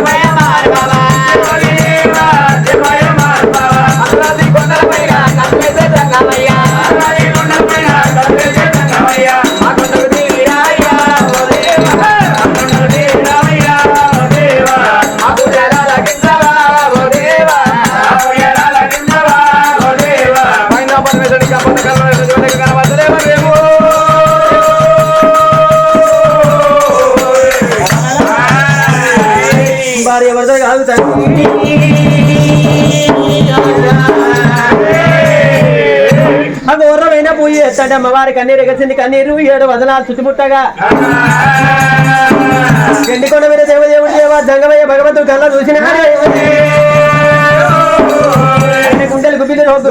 around. భార్య భర్త కాదు అఘోరమైన పూజ చేస్తాడు అమ్మవారి కన్నీరు ఎగసింది కన్నీరు ఏడు వదనాలు చుట్టుముట్టగా. ఎండికొండ మీద దేవదేవుడు దేవ దంగమయ్య భగవంతుడు కళ్ళ చూసిన గుండెలు గుబ్బిలు రోడ్డు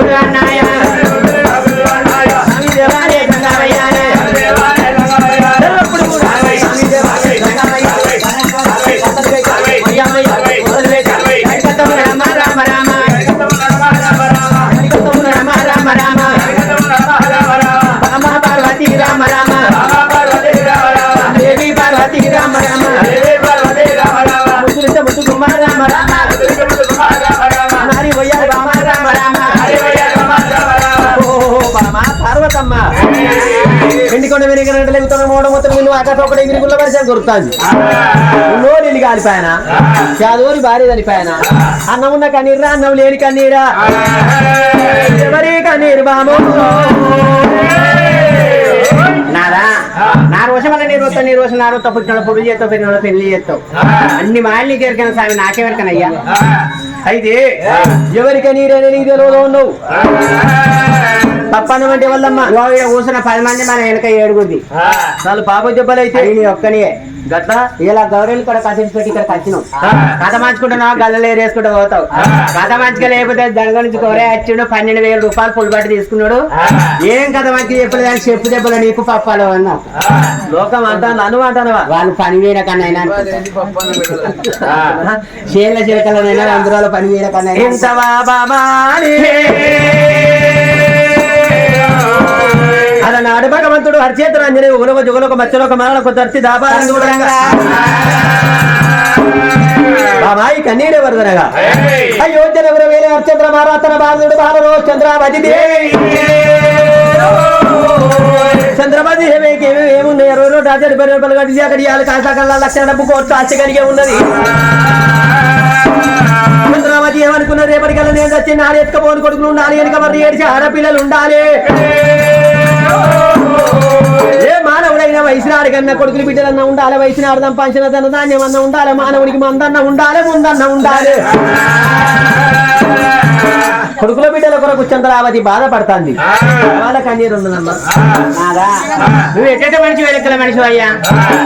మూడ మొత్తం నిన్ను ఆకాశం ఒకటి ఎగిరి గుల్ల పరిచయం కొరుకుతాంది. ఉన్నో నీళ్ళు కాలిపాయన? చాదోరి భార్య చనిపోయాన? అన్నం ఉన్న కన్నీరా అన్నం లేని కన్నీరా? ఎవరి కన్నీరు బాము నాదా? నా రోజు వల్ల నీరు వస్తా నీరు వస్తా నా రోజు పుట్టిన పొడి చేస్తావు పెరిగిన పెళ్ళి చేస్తావు. అన్ని మాయల్ని ఎరికైనా స్వామి నాకెవరికనయ్యా అయితే ఎవరికి నీరైనా నీకు తెలియదు ఉన్నావు తప్పనమంటే వల్లమ్మ కూర్చున్న పది మంది మన వెనక ఏడుగుంది వాళ్ళు పాప దెబ్బలు అయితే ఒక్కనే గట్ల? ఇలా గౌరీలు కూడా కథించి పెట్టి ఇక్కడ వచ్చినావు కథ మంచుకుంటున్నావు గల్లలు ఏరేసుకుంటూ పోతావు. కథ మంచిగా లేకపోతే దొంగ నుంచి కోరే వచ్చిండు పన్నెండు వేల రూపాయలు పుల్ బట్టి తీసుకున్నాడు. ఏం కథ మంచిగా చెప్పలేదు అని చెప్పు దెబ్బలు నీకు పప్పాలు అన్నావు. లోకం అంతా నన్ను అంటానవా? వాళ్ళు పని వేయడ కన్నా చేల చిలకలనైనా అందులో పని వేయడ కన్నా ఇంతవా బాబా అలా నాడు భగవంతుడు హరిచేతుడు అంజనే ఉలవ జుగలొక మచ్చలొక మరణ కొత్త అర్చి దాబాలను చూడంగా. బాబాయి కన్నీరు వరదనగా. అయ్యో జనవర వేల హరిచంద్ర మారాతన బాలుడు బాలలో చంద్రావతి చంద్రబాబు ఏమున్నాయి ఇరవై రెండు రాజాడు రూపాయలు కట్టి అక్కడి ఇవాళ కాసా కల్లా లక్ష డబ్బు కోట్లు ఆశ కలిగే ఉన్నది. చంద్రావతి ఏమనుకున్నారు రేపటికల్లా నేను వచ్చి నాడు ఎత్తుకపోని కొడుకులు ఉండాలి వెనుక మరి ఏడిచి ఆడపిల్లలు ఉండాలి. ఏ మానవుడైన వయసునాడు కన్నా కొడుకులు బిడ్డలన్నా ఉండాలి వయసునాడు సంపాదించిన ధన ధాన్యం అన్న ఉండాలి మానవుడికి మందన్న ఉండాలి ముందన్న ఉండాలి. కొడుకుల బిడ్డల కొరకు చంద్రావతి బాధపడుతుంది. వాళ్ళ కన్నీరు ఉన్నదమ్మా. నాదా? నువ్వు ఎట్ట మనిషి వెనకల మనిషి అయ్యా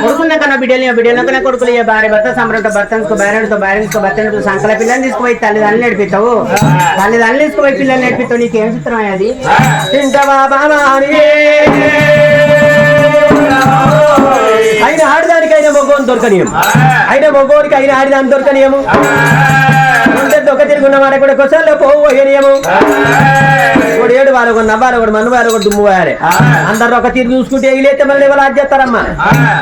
కొడుకున్న కన్నా బిడ్డలు బిడ్డల కన్నా కొడుకులు భార్య భర్త సంబరంతో భర్తనుకో భార్యతో భార్యతో భర్తనుకో సంకల పిల్లల్ని తీసుకుపోయి తల్లిదండ్రులు నేర్పిస్తావు. తల్లిదండ్రులు తీసుకుపోయి పిల్లల్ని నేర్పిస్తావు. నీకేం చిత్రం అది? తింటవా బాబా అయిన ఆడదానికి అయిన మొగ్గోని దొరకనియం అయిన మొగ్గోడికి అయిన ఆడిదాన్ని దొరకనియము. దొక్క తిరుగున్న మాట కూడా కొసల్లో పోవు పోయనియము ఒకడు ఏడు వాళ్ళు ఒకడు నవ్వాలి ఒకడు మన్ను వాళ్ళు ఒకటి దుమ్ము పోయాలి అందరు ఒక తీరు చూసుకుంటే ఎగిలేస్తే మళ్ళీ ఎవరు ఆజ్ చేస్తారమ్మా?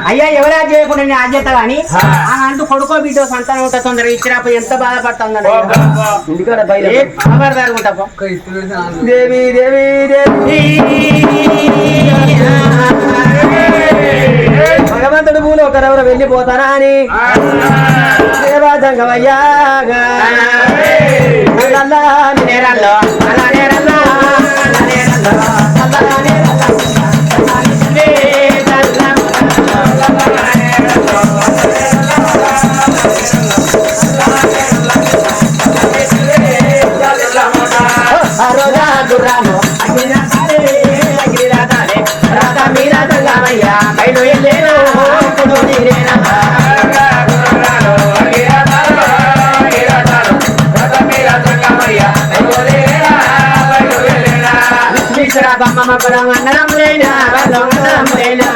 అయ్యా ఎవరు ఆజ్ చేయకుండా నేను ఆజ్ చేస్తా కానీ ఆ అంటూ కొడుకో బిడ్డో సంతానం ఉంటే తొందరగా ఇచ్చినప్పుడు ఎంత ఉంటా పో. దేవి దేవి దేవి. భగవంతుడు భూలో ఒకరెవరు వెళ్ళిపోతారా అని? రాధా నేరల్లో అలా నేరల్లో అలా నేరల్లో అలా నేరల్లో రాధా మీరా సంగమయ్య, బయలు ఎల్లేరు, ఇప్పుడు నీరేనమ్మా. విశ్వేశ్వర బొమ్మమ్మ పురం అన్నదమ్ములైనా, వాళ్ళందరమ్ములైనా,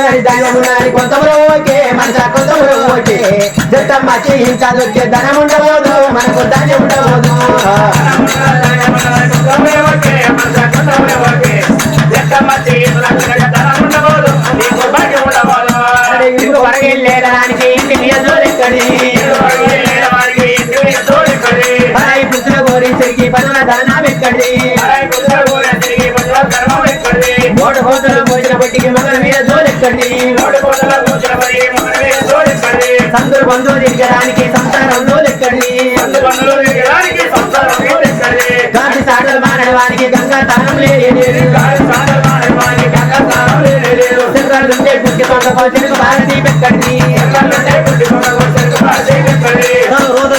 ఉన్నదని ధనం ఉన్నదని కొంతమరో ఓకే మనస కొంతమరో ఓకే జట్టమ్మ చేయించాలొచ్చే ధనం ఉండబోదు మనకు ధాన్యం ఉండబోదు. ఇప్పుడు వరకెళ్ళేదానికి ఇంటి మీద జోలెక్కడి పరాయి పుత్ర గోరించరికి పనుల ధనం ఎక్కడి? మూడు కోతుల భోజన పట్టికి మొదల మీద జోలెక్కడి సందులు బంధువులు తిరగడానికి సంసారం జోలెక్కడి గాంధీ సాటలు మానడానికి గంగా తానం లేదు. ఉండే పుట్టి కొండపో తెలుగు భారతి పెట్టండి. రోజు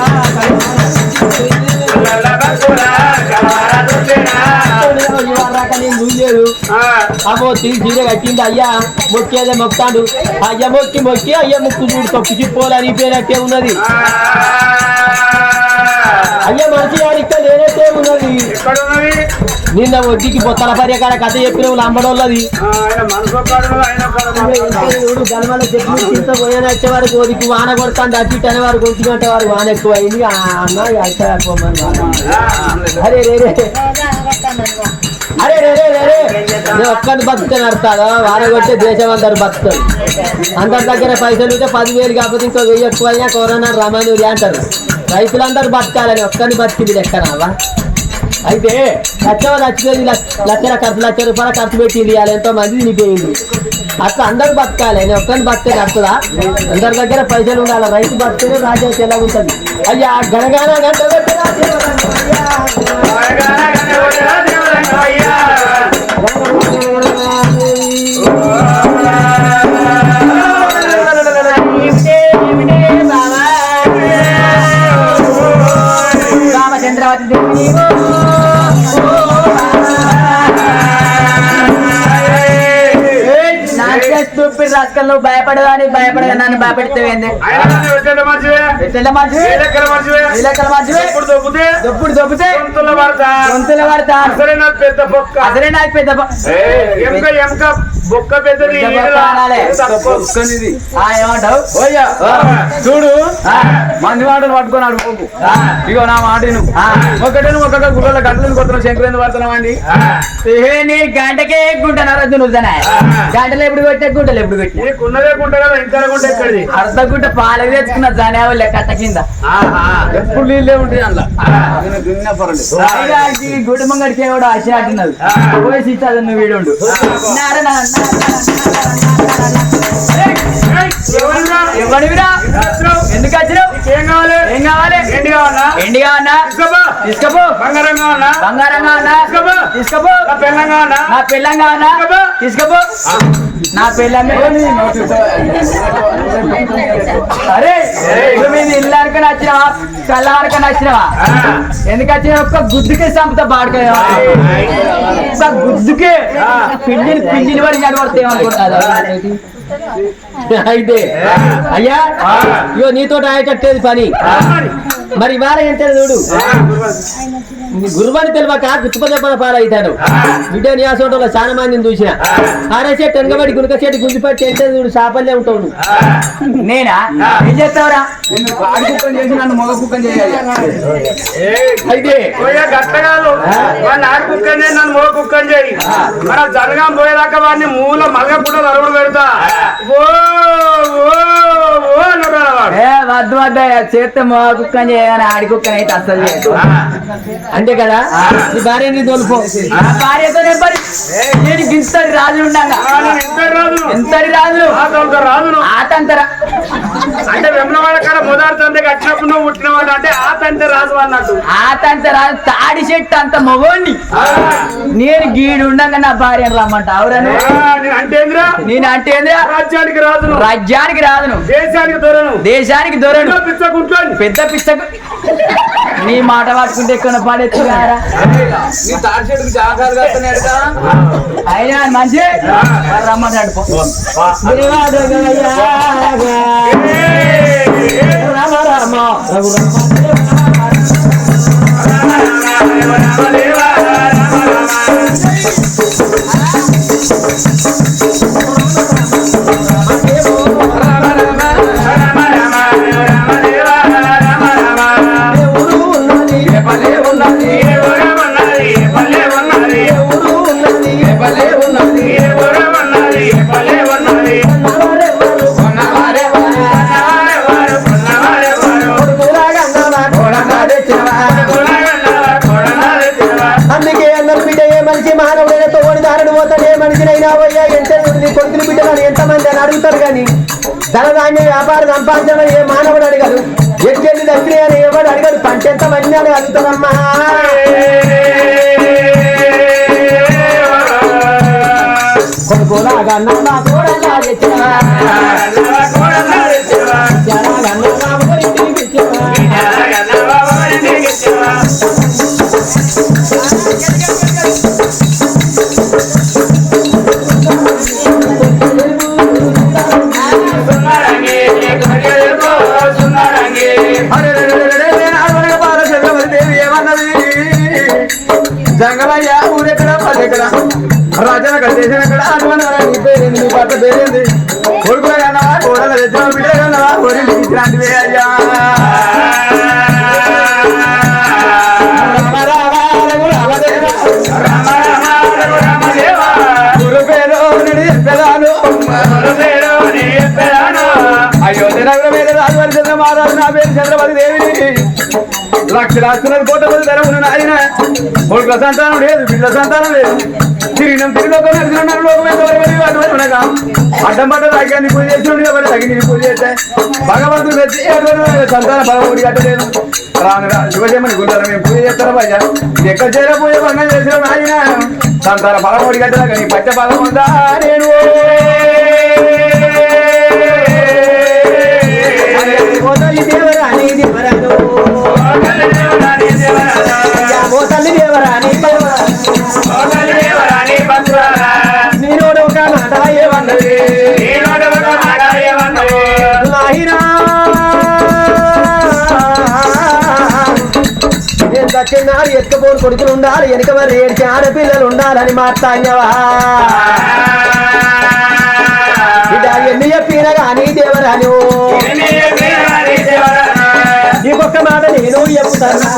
అమ్మో తీసి చీర కట్టింది అయ్యా మొక్కేదే మొక్తాడు అయ్య మొక్కి మొక్కి అయ్య ముక్కు చూడు తప్పు చిప్పోలని పేరట్టే ఉన్నది అయ్య మంచి ఇక్కడ లేనట్టే ఉన్నది నిన్న వడ్డీకి బొత్తల పర్యకాల కథ చెప్పిన లంబడోళ్ళది ఆయన మనసు ఒక్కడు ఆయన ఒక్కడు గల్మల పోయిన వచ్చే వారికి ఒదికి వాన కొడతాను అటు ఇటు వారు కొట్టుకుంటే వారు వాన ఎక్కువ అయింది ఆ అన్న అరే రే రే అరే రే రే నేను ఒక్కడిని బతుకుతాను అడతాడు వాన కొట్టే దేశం అందరు బతుకుతాడు అందరి దగ్గర పైసలు ఉంటే పదివేలు కాకపోతే ఇంకో వెయ్యి ఎక్కువ అయినా కరోనా రమానూరి అంటారు రైతులందరూ బతకాలని ఒక్కడిని బతికింది లెక్కనావా అయితే లక్షవ లక్షది లక్షల ఖర్చు లక్ష రూపాయల ఖర్చు పెట్టి ఇవ్వాలి ఎంతో మంది నిపోయింది అట్లా అందరు బతకాలి నేను ఒక్కరిని బతికే కడుతుందా అందరి దగ్గర పైసలు ఉండాలి రైతు బతికే రాజ్యం ఎలా ఉంటుంది అయ్యా గణగాన గంట పెట్టినా రామచంద్రవతి దేవి చూపి రాసుకల్ నువ్వు భయపడదని భయపడగా నన్ను భయపెడితే ఎట్లా మంచివి ఇలకల మంచివి దొప్పుడు దొబ్బితే? గొంతుల పడతా పెద్ద బొక్క. అసలే నాకు పెద్ద బొక్క పెద్దది ఏమంటావు? చూడు. మంది మాటలు పట్టుకున్నాడు పోకు. ఇగో నా మాట. ఒకటే నువ్వు ఒక్కొక్క గుళ్ళ గంటలను కొడుతున్నావు శంకరేంద్ర పడుతున్నావు అండి నీ గంటకే ఎక్కుంటాను రద్దు నువ్వుతానే. గంటలు ఎప్పుడు కొట్టి ఎక్కుంటలు ఎప్పుడు కొట్టి నీకున్నదే గుంట కదా ఇంకా గుంట ఎక్కడిది? అర్ధ గుంట పాలకు తెచ్చుకున్న జానేవాళ్ళు లెక్క కింద. ఎప్పుడు నీళ్ళే ఉంటాయి అందులో? కూడా ఆశ పోయి వీడుండు? ఎవడివిరా వచ్చినావు? ఎందుకు వచ్చినావు ఏం కావాలి ఏం కావాలి? ఏంటి కావాలా? ఎండి కావన్నా తీసుకోపో. తీసుకపో. బంగారం కావాలా? బంగారం కావన్నా తీసుకోపో. తీసుకపో. నా పెళ్ళం కావాలా? నా పెళ్ళం కావన్నా తీసుకపో. నా పెళ్ళం అరే నువ్వు ఇది ఇల్లు అనుకుని వచ్చినావా? కళ్ళ అనుకుని వచ్చినావా? ఎందుకు వచ్చిన ఒక్క గుద్దుకే చంపుతా బాడుకో ఒక్క గుద్దుకే పిండిని పిండిని పడి నడవడితే ఏమనుకుంటున్నా అయితే. అయ్యా ఇగో నీతో ఆయటట్టేది పని. మరి ఇవాళ ఎంత చూడు? గురువాని తెలియక గుర్తుప చెప్పన పాలవుతాడు బిడ్డ నియాసంలో చాలా మందిని చూసిన. ఆరే చెట్టు వెనకబడి గునుక చెట్టు గుంజిపట్టి ఎంత చూడు చేపల్లే ఉంటావు. నేనా? ఏం చేస్తావురా? ఆడి కుక్కని చేసి నన్ను మగ కుక్కని చేయాలి. అయితే. ఆడి నన్ను మో కుక్కని చేయి. మన జనగాం పోయేదాకా వాడిని మూల మలగ పుట్ట అరువుడు పెడతా. ఓ వద్దు వద్దు చేస్తే మో కుక్కని చేయగానే ఆడి కుక్కని అయితే అస్సలు చేయదు అంతే కదా? నీ భార్యని తోలుపో ఆ. భార్యతో నేను గింతడి రాజు ఉండగా రాదు ఎంతటి రాజులు? ఆ అంటే ఉన్నవాళ్ళ కాడ మొదటి తండ్రి కట్టినప్పుడు నువ్వు పుట్టినవాడు అంటే ఆ తండ్రి రాజు అన్నట్టు. ఆ తంత రాదు తాడి చెట్టు అంత మొగోడిని. నేను గీడు ఉండగా నా భార్యను రమ్మంట అవురను? నేను అంటే ఏందిరా? నేను అంటే ఏందిరా? రాజ్యానికి రాజును. రాజ్యానికి రాదును దేశానికి దొరను. దేశానికి దొరను. పిచ్చకుంటాను పెద్ద పిచ్చకు నీ మాట పట్టుకుంటే ఎక్కువ కడుతున్నాడు కదా. అయినా మంచి? రమ్మన్నాడు పో. రామ రామ రఘు రామ రామ రామ వ్యాపార ఏ మానవుడు అడగదు ఎట్టెళ్ళి దక్షిణ అని ఎవడు అడగడు? పంటెంత మంది అని అడుగుతారమ్మా. కొనుగోలాగా అన్నవా తోడలా తెచ్చినవా పట్ల పేరేంది? కొడుకుల కన్నవా కోడల తెచ్చిన బిడ్డ కన్నవా కోరి ఇట్లాంటివే అయ్యా. మహారాజు నా పేరు చంద్రపతి దేవిని. లక్ష రాష్ట్రాలు కోటపతి ధరమును నాయన. కొడుకుల సంతానం లేదు బిడ్డ సంతానం లేదు. తిరిగినాం తిరిగి ఒక నడిచినాడు లోకమే అడ్డం పడ్డ రాజ్యాన్ని పూజ చేసి ఎవరు తగిన పూజ చేస్తే. భగవంతుడు వచ్చి సంతాన బలమూడి కట్టలేదు రాను రా శివజమ్మని గుండారు మేము పూజ చేస్తారా భయ ఎక్కడ చేర పూజ? భంగం చేసిన ఆయన సంతాన బలమూడి కట్టలేక కానీ పచ్చ బలం ఉందా? నేను ఎత్తుకోని కొడుకులు ఉండాలి వెనుక మరి ఏడికి ఆడపిల్లలు ఉండాలని మాట్లాడినవా? ఎన్ని చెప్పినా కానీ దేవరాని నీకొక్క మాట నేను చెప్తానా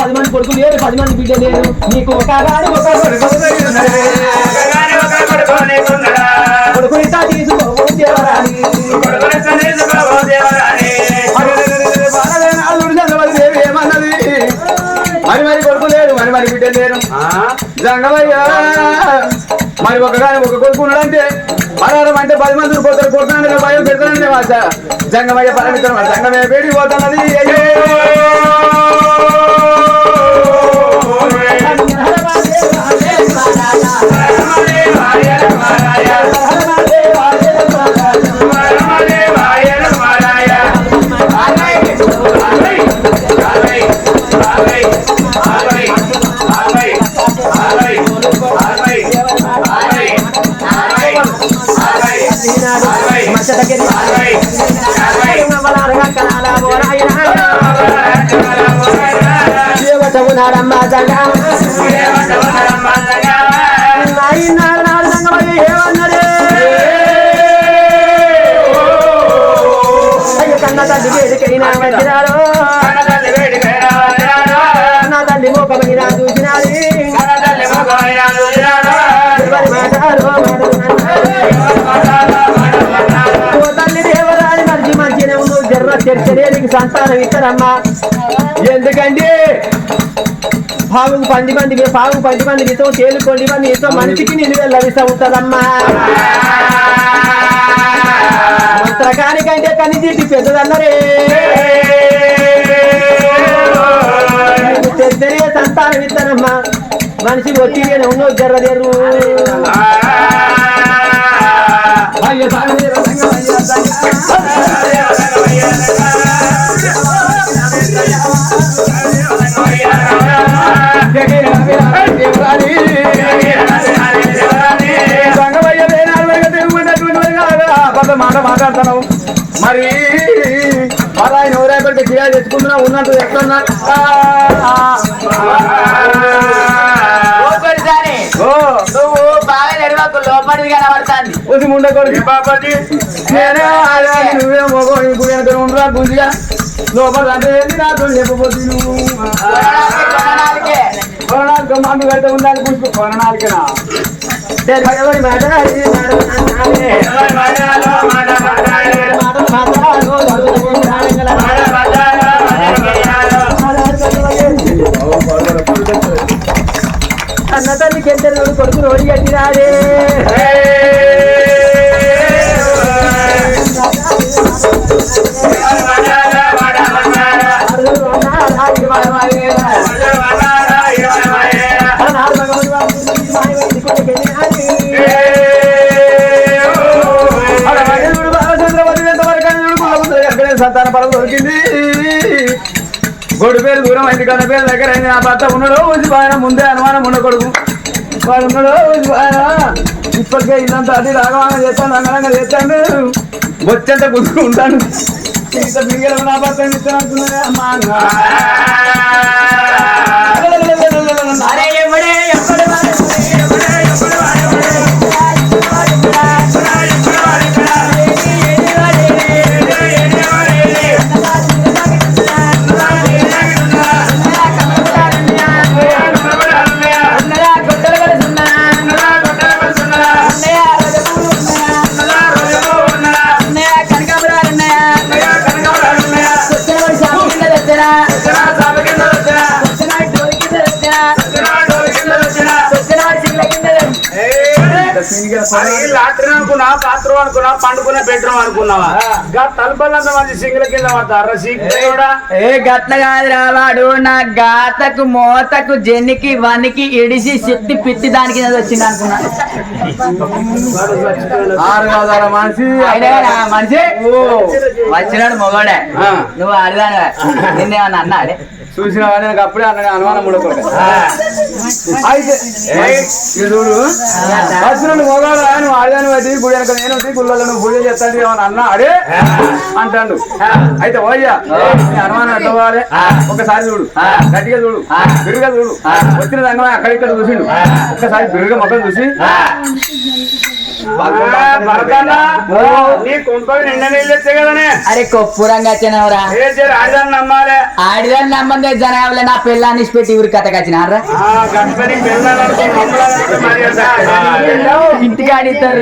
పది మంది కొడుకులు లేరు పది మంది బిడ్డ లేరు నీకు ఒక కొడుకు ఇంత తీసుకో దేవరాని మరి మరి కొడుకు లేడు మరి మరి బిడ్డ లేరు జంగమయ్యా మరి ఒక గాని ఒక కొడుకు ఉన్నాడంటే పరారం అంటే పది మంది పోతారు కొడుతున్నాడు భయం పెడతానండి వాచ జంగమయ్య పరమిత్రం జంగమయ్య పేడి పోతున్నది అయ్యో నాయనాడు నాడు సంగమయ్య అయ్య కన్న తండ్రి నా తండ్రి మోకమైన చూసినాడు ఎవరి మాటలు ఓ తల్లి దేవరాని మంచిగా నువ్వు జర్ర చర్చలే నీకు సంతానం ఇస్తారమ్మా ఎందుకండి భావం పంది మంది భావం పంది మంది ఇస్తాం తేలుకోండి మంది ఇస్తాం మనిషికి నేను లభిస్తూ ఉంటుందమ్మా. మంత్రకానికంటే కని తీటి పెద్దదన్నరే. తెలియ సంతానం ఇస్తానమ్మా మనిషి ఒత్తిడి ఉన్నో జర్రలేరు. సంగమయ్య అబద్ధ మాట మాట్లాడతాను మరి పలాయన ఊరేపడికి ఫిర్యాదు తెచ్చుకుంటున్నా ఉన్నట్టు ఓ. నువ్వు బాగా నెరవకు లోపలిది కనబడుతుంది. ఉసి ముండ కొడుకు. బాబాజీ నేనే ఆడాలి నువ్వే మొగో ఇప్పుడు వెనక ఉండరా గుంజిగా. లోపల అంటే ఏంది నాతో చెప్పబోతు నువ్వు? కొనడానికే. కొనడానికి. మందు కడితే ఉండాలి పుష్పు కొనడానికేనా? ఎవరి మాట అన్న తల్లికి ఎంత కొడుకు రోజు కట్టినాడే సంతాన పరం దొరికింది. గొడు పేరు దూరం అయింది కన్న పేరు దగ్గర అయింది. నా భర్త ఉన్నాడు ఊసి ముందే అనుమానం ఉండకూడదు వాడు ఉన్నాడు ఊసి ఇప్పటికే ఇదంతా అది రాగవాన చేస్తాను రంగరంగా చేస్తాను వచ్చేంత గుర్తు ఉంటాను ఇంత బియ్యలు నా భర్త ఇస్తాను అమ్మా లాట్రిన్ అనుకున్నా బాత్రూమ్ అనుకున్నా పండుకునే బెడ్రూమ్ అనుకున్నావా? గా తలుపులంత మంది సింగిల్ కింద పడతారా కూడా ఏ గట్ల కాదు రావాడు నా గాతకు మోతకు జెన్నికి వనికి ఇడిసి సిట్టి పిత్తి దాని కింద వచ్చింది అనుకున్నా. మనిషి. మనిషి? వచ్చినాడు మొగోడే. నువ్వు ఆడదాని నిన్నేమన్నా అన్నా అడే చూసిన అప్పుడే అన్న అనుమానం ఉండకూడదు అయితే వచ్చిన మొగాడు నువ్వు ఆడదాని అయితే గుడి వెనక నేను గుళ్ళలో నువ్వు పూజ చేస్తాను ఏమన్నా అన్నా? అడే అంటాడు. అయితే ఓయ్యా అనుమానం ఎట్లా పోవాలి ఒకసారి చూడు. గట్టిగా చూడు. బిరుగా చూడు. వచ్చిన రంగం అక్కడిక్కడ చూసిండు. ఒక్కసారి బిరుగా మొక్కలు చూసి. అరే కొప్పురంగా వచ్చినవరా ఆడదాన్ని నమ్మందే జనాభా నా పిల్లాన్ని పెట్టి ఊరి కథ కచ్చినారా ఆ గణపతి పిల్లలకి మమ్మల్ని మరి ఇంటికి ఆడిస్తారు